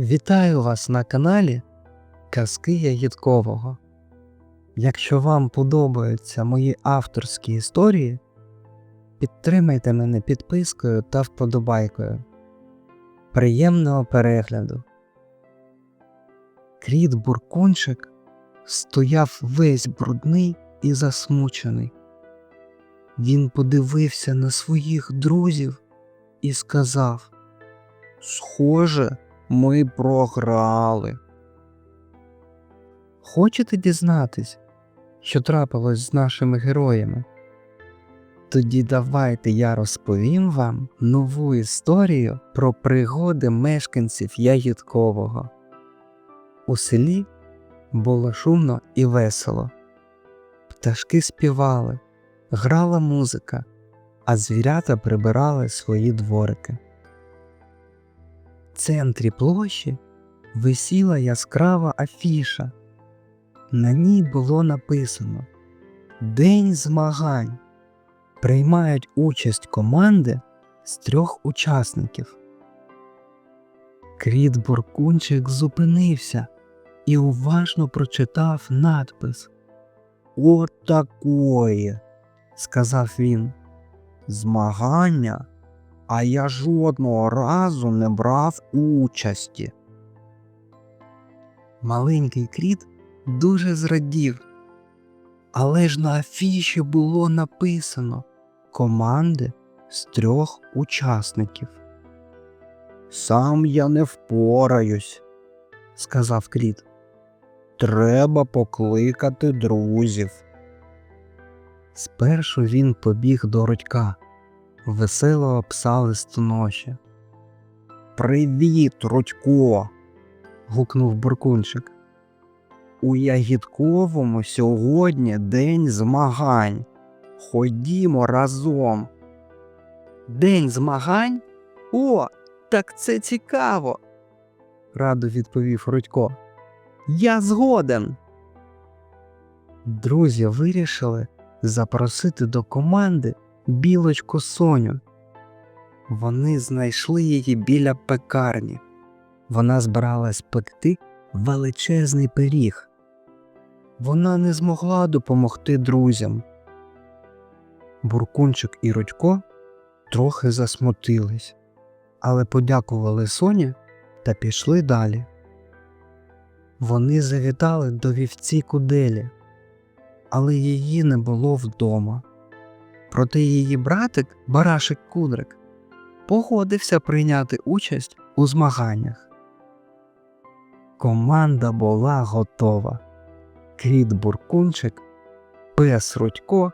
Вітаю вас на каналі Казки Ягідкового. Якщо вам подобаються мої авторські історії, підтримайте мене підпискою та вподобайкою. Приємного перегляду. Кріт Буркунчик стояв весь брудний і засмучений. Він подивився на своїх друзів і сказав Схоже, ми програли. Хочете дізнатись, що трапилось з нашими героями? Тоді давайте я розповім вам нову історію про пригоди мешканців Ягідкового. У селі було шумно і весело. Пташки співали, грала музика, а звірята прибирали свої дворики. Центрі площі висіла яскрава афіша. На ній було написано День змагань. Приймають участь команди з трьох учасників. Кріт Буркунчик зупинився і уважно прочитав надпис. От такої, сказав він. Змагання а я жодного разу не брав участі. Маленький кріт дуже зрадів, але ж на афіші було написано команди з трьох учасників. Сам я не впораюсь, сказав кріт. Треба покликати друзів. Спершу він побіг до Рудька веселого пса листоноші. Привіт, Рудько. гукнув буркунчик. У Ягідковому сьогодні день змагань. Ходімо разом. День змагань? О, так це цікаво, радо відповів Рудько. Я згоден. Друзі вирішили запросити до команди білочку Соню. Вони знайшли її біля пекарні. Вона збиралась пекти величезний пиріг. Вона не змогла допомогти друзям. Буркунчик і Рудько трохи засмутились, але подякували Соні та пішли далі. Вони завітали до вівці куделі, але її не було вдома. Проте її братик, Барашик Кудрик, погодився прийняти участь у змаганнях. Команда була готова. Кріт Буркунчик, Пес Рудько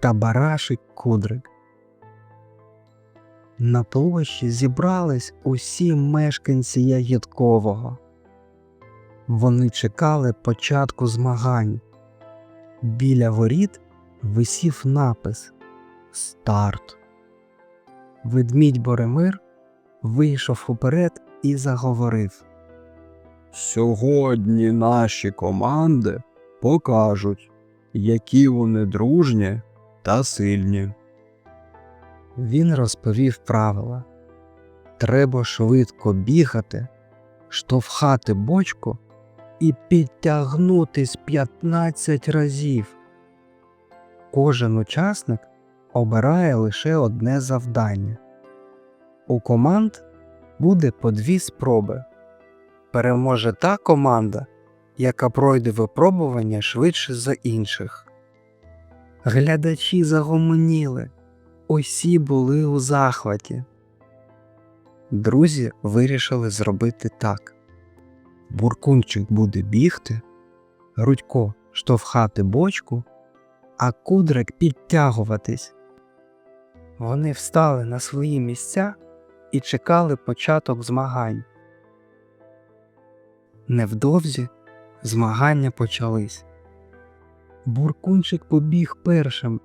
та Барашик Кудрик. На площі зібрались усі мешканці Ягідкового. Вони чекали початку змагань. Біля воріт висів напис Старт. Ведмідь Боремир вийшов уперед і заговорив. Сьогодні наші команди покажуть, які вони дружні та сильні. Він розповів правила. Треба швидко бігати, штовхати бочку і підтягнутись 15 разів. Кожен учасник обирає лише одне завдання. У команд буде по дві спроби. Переможе та команда, яка пройде випробування швидше за інших. Глядачі загомоніли, усі були у захваті. Друзі вирішили зробити так. Буркунчик буде бігти, Рудько штовхати бочку, а кудрик підтягуватись. Вони встали на свої місця і чекали початок змагань. Невдовзі змагання почались. Буркунчик побіг першим.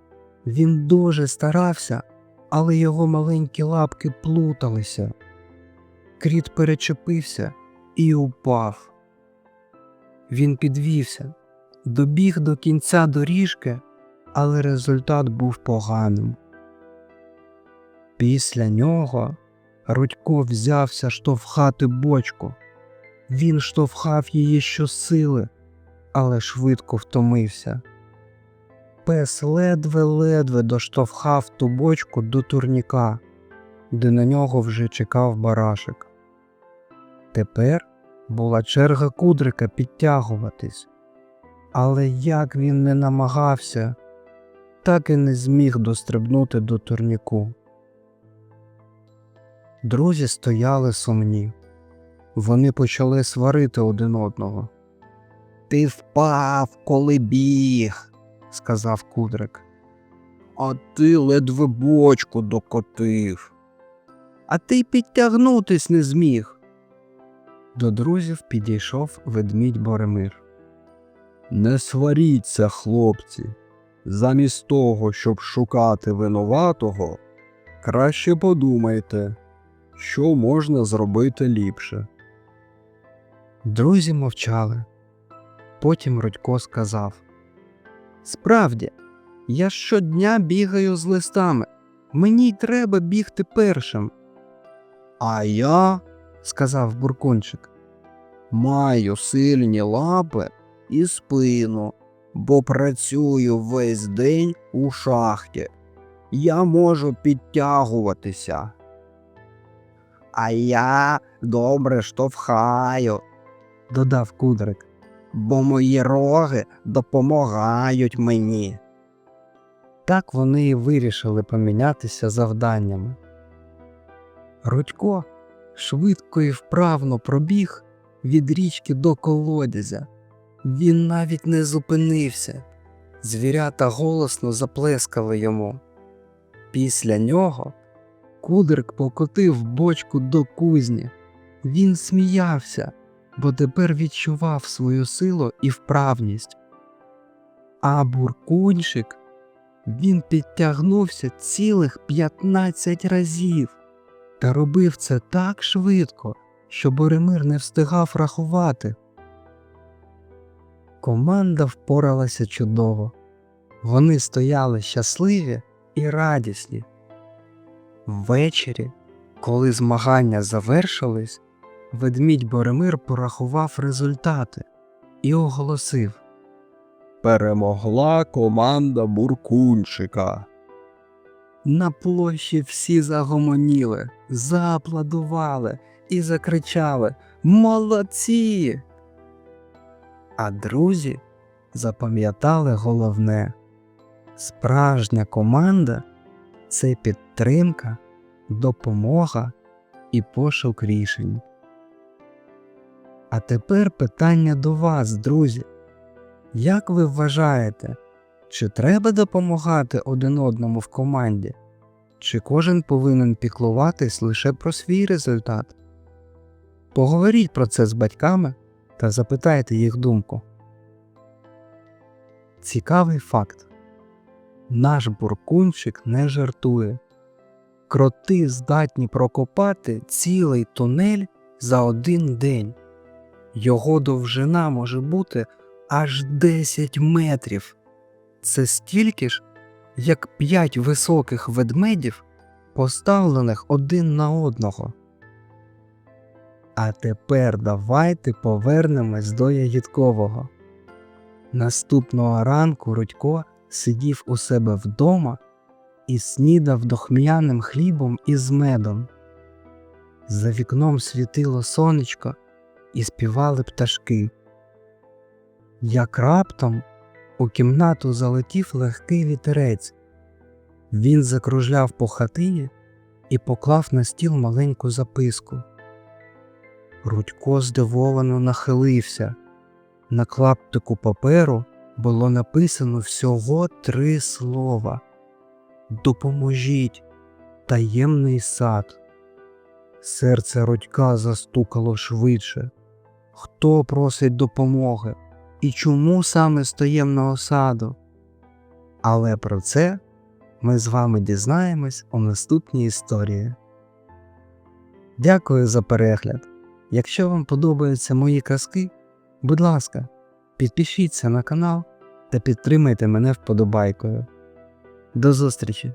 Він дуже старався, але його маленькі лапки плуталися. Кріт перечепився і упав. Він підвівся, добіг до кінця доріжки, але результат був поганим. Після нього Рудько взявся штовхати бочку, Він штовхав її щосили, але швидко втомився. Пес ледве-ледве доштовхав ту бочку до турніка, де на нього вже чекав барашек. Тепер була черга кудрика підтягуватись, але як він не намагався, так і не зміг дострибнути до турніку. Друзі стояли сумні. Вони почали сварити один одного. Ти впав, коли біг, сказав кудрик. А ти ледве бочку докотив. А ти підтягнутись не зміг. До друзів підійшов ведмідь Боремир. Не сваріться, хлопці. Замість того, щоб шукати винуватого, краще подумайте, що можна зробити ліпше. Друзі мовчали. Потім Рудько сказав Справді, я щодня бігаю з листами. Мені й треба бігти першим. А я, сказав буркунчик, маю сильні лапи і спину, бо працюю весь день у шахті. Я можу підтягуватися. А я добре штовхаю, додав кудрик, бо мої роги допомагають мені. Так вони і вирішили помінятися завданнями. Рудько швидко і вправно пробіг від річки до колодязя. Він навіть не зупинився. Звірята голосно заплескали йому. Після нього кудрик покотив бочку до кузні. Він сміявся, бо тепер відчував свою силу і вправність. А буркунчик він підтягнувся цілих 15 разів та робив це так швидко, що Боремир не встигав рахувати. Команда впоралася чудово. Вони стояли щасливі і радісні. Ввечері, коли змагання завершились, ведмідь Боремир порахував результати і оголосив Перемогла команда Буркунчика. На площі всі загомоніли, зааплодували і закричали Молодці! А друзі запам'ятали головне справжня команда це підтримка, допомога і пошук рішень. А тепер питання до вас, друзі. Як ви вважаєте, чи треба допомагати один одному в команді? Чи кожен повинен піклуватись лише про свій результат? Поговоріть про це з батьками та запитайте їх думку. Цікавий факт. Наш буркунчик не жартує. Кроти здатні прокопати цілий тунель за один день. Його довжина може бути аж 10 метрів. Це стільки ж, як п'ять високих ведмедів, поставлених один на одного. А тепер давайте повернемось до Ягідкового. Наступного ранку Рудько сидів у себе вдома і снідав дохм'яним хлібом із медом. За вікном світило сонечко і співали пташки. Як раптом у кімнату залетів легкий вітерець. Він закружляв по хатині і поклав на стіл маленьку записку. Рудько здивовано нахилився. На клаптику паперу було написано всього три слова Допоможіть, таємний сад. Серце Рудька застукало швидше. Хто просить допомоги? І чому саме з таємного саду? Але про це ми з вами дізнаємось у наступній історії. Дякую за перегляд! Якщо вам подобаються мої казки, будь ласка, підпишіться на канал та підтримайте мене вподобайкою. До зустрічі!